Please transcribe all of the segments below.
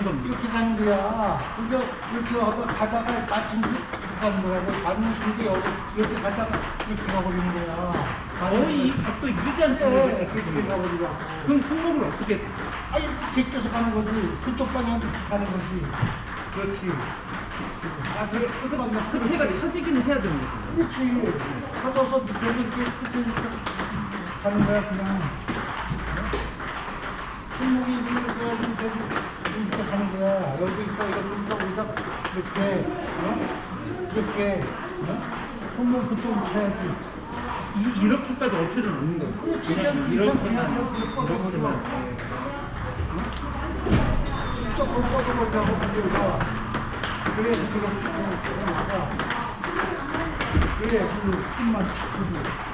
이렇게 가는 거야. 그러니까 이렇게 하고 가다가 맞춘 이렇게 가는 거라고. 맞는 순간 여기 이렇게 가다가 이렇게 가버리는 거야. 거의 이 각도 않죠? 네, 그렇게 가버리라. 그럼 손목을 어떻게 했어요? 아, 이렇게 제껴서 가는 거지. 그쪽 방향으로 가는 거지. 그렇지. 아, 그래, 끝 방향. 끝에가 처지기는 해야 되는 거죠. 그렇지. 밑에 이렇게 끝에 이렇게 가는 거야, 그냥. 손목이 이렇게 해가지고 계속 이렇게 가는 거야. 여기 있다, 이러면서 여기다 이렇게, 어? 이렇게, 어? 손목 그쪽으로 쳐야지. 이, 이렇게까지 올 필요는 없는 거예요. 그렇지. 그냥 이렇게만. 이렇게만. 진짜 못 뻗어버리라고 그래서. 그래, 그렇지. 그러니까. 그래, 손을 힘만 쭉 주고.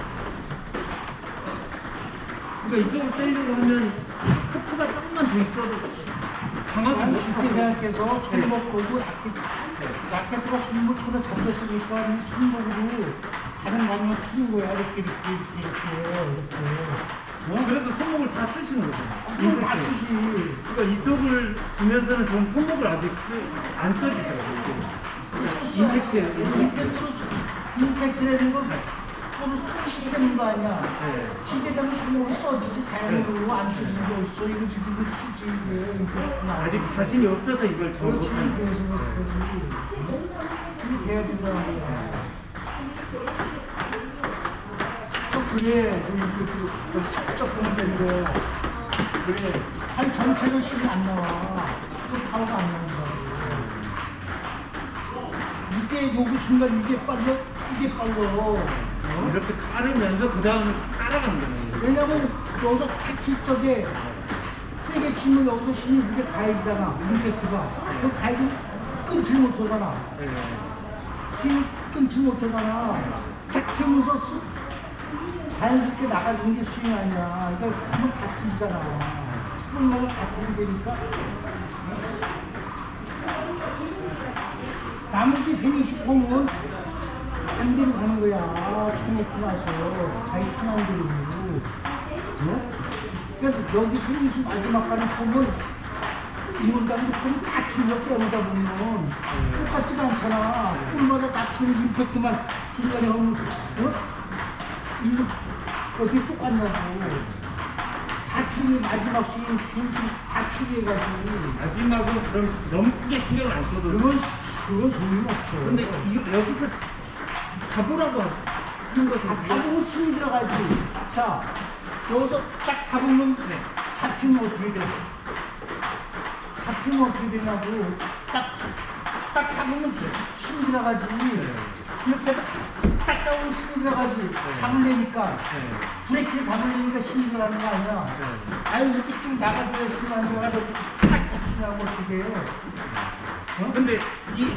그러니까 이쪽으로 빼려고 하면 커프가 조금만 더 있어도 강하게 쉽게. 생각해서 손목 걸고 라켓, 라켓으로 손목 손을 잡혔으니까 이 손목으로 다른 방향을 푸는 거야. 이렇게, 이렇게, 이렇게, 이렇게. 어? 그래도 손목을 다 쓰시는. 이걸 이렇게. 맞추지. 그러니까 이쪽을 주면서는 전 손목을 아직 쓰, 안 써지더라고요. 임팩트. 임팩트로, 임팩트라는 건 손을 툭 쉬게 되는 거 아니야. 네. 쉬게 되면 손목이 써지지. 다양으로 안 써진 게 어딨어. 이거 지금 이거 쓰지. 이게 아직 자신이 없어서 이걸 더 그렇지. 못하는 거예요. 그래서 그렇지. 그게 돼야 된다는 거야. 저 그래, 그 슬쩍 보면 되는 거야. 그래, 한 전체를 쉬면 안 나와. 그 파워가 안 거야. 이게 요구 순간 이게 빨려, 이게 빨려. 어? 이렇게 깔으면서 그 다음에 따라가는 거예요. 왜냐면 여기서 탁칠 적에 세게 치면 여기서 힘이 무게 가해지잖아. 임팩트가. 그 가해지 끊지 못하잖아. 네. 힘 끊지 못하잖아. 탁 치면서 수, 자연스럽게 나가주는 게 스윙 아니야. 그러니까 한번 다 틀리잖아. 뿔마다 다 틀리니까. 나머지 120홈은 반대로 가는 거야. 처음부터 나서. 자기 투나운드로. 어? 그러니까 여기 120 마지막 가는 홈은 이원장도 폼이 다 틀려 빼보다 보면 똑같지가 않잖아. 뿔마다 다 틀린 임팩트만 중간에 하면 어? 이거 어떻게 똑같냐고. 다 틀린 마지막 스윙, 빈스윙 다 틀려가지고. 마지막은 그럼 너무 크게 신경을 안 써도 그건, 그건 소용 없어. 근데 이거 여기서 잡으라고 하는 것은 아, 잡으면 힘이 들어가지. 자, 여기서 딱 잡으면 네. 잡히면 어떻게 돼? 잡히면 어떻게 되냐고. 딱, 딱 잡으면 힘이 들어가지. 이렇게 딱, 딱 잡으면 힘이 들어가지. 잡으려니까. 네. 브레이크를 잡으려니까 힘이 들어가는 거 아니야. 아니, 이렇게 쭉 나가줘야 힘이 안 들어가도 딱 잡히냐고 어떻게 해. 어? 근데 이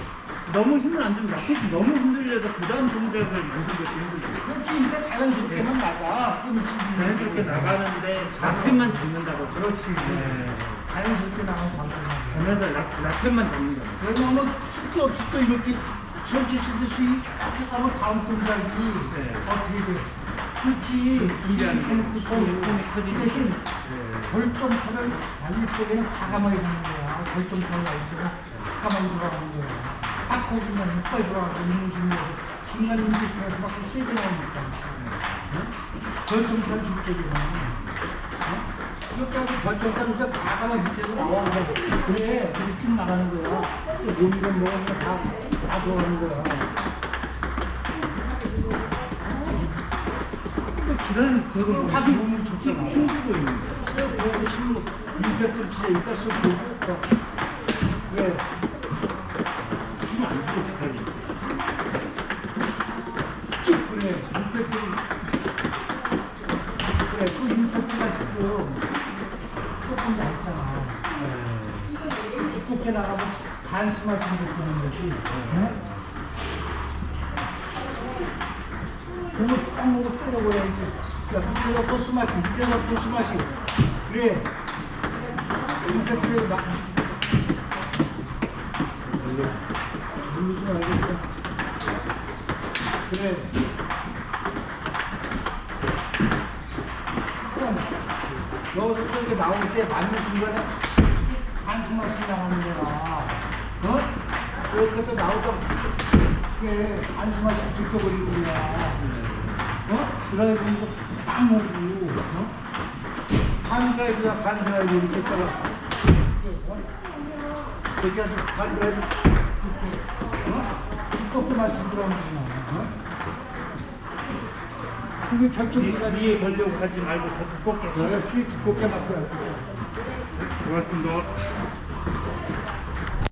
너무 힘을 안 주면 라켓이 너무 흔들려서 그 다음 동작을 만들기 힘들죠. 그렇지, 그러니까 자연스럽게만 나가. 끊지. 자연스럽게 나가는데 라켓만 잡는다고. 그렇지. 네. 자연스럽게 나가면 장난이야. 가면서 라, 라켓만 잡는 거예요. 왜냐하면 숙기 없이 또 이렇게 전체 쓰듯이 이렇게 가면 다음 동작이 네. 어떻게 돼? 그렇지. 준비하는 게 해놓고서 손이 손이 커지니까. 그 대신 네. 결정타를 날릴 때에는 과감하게 넣는 거야. 결정타를 날릴 때는 과감하게 돌아가는 거야. 딱 거기만 이빨 돌아가고 있는 중에서 중간 임팩트에서 막 세게 나오니까. 응? 결정타를 줄 때는. 어? 이렇게 하고 결정타를 이제 과감하게 밑에서 나와가지고 그래, 그렇게 쭉 나가는 거야. 또 몸이건 뭐건 다, 다 들어가는 거야. 또 기다리는 저도 뭐 하기 보면 좋잖아. 힘들고 있는 보고 싶으면 임팩트를 치니까 쓱 보고 어. 왜? 두껍게 나가면 반스마시 되는 거지 응? 공을 딱 보고 때려버려야지. 야 밑에 넣고 스마시 밑에 넣고 스마시 그래. 누르지 말고 그래. 여기서 저기 나올 때 맞는 순간에 한숨만 쉬나가는 여기서 나오던 그게 안심하시고 지켜버리고 그냥 어? 드라이브도 딱 오고 어? 한가에서 간사하고 이렇게 따라 그렇게 해서 간사해서 이렇게 어? 두껍게 맞추고 들어오는구나 어? 그게 결정이가 위- 위에 걸려고 하지 말고 더 두껍게. 그래, 뒤 두껍게 맞춰야 돼. 고맙습니다.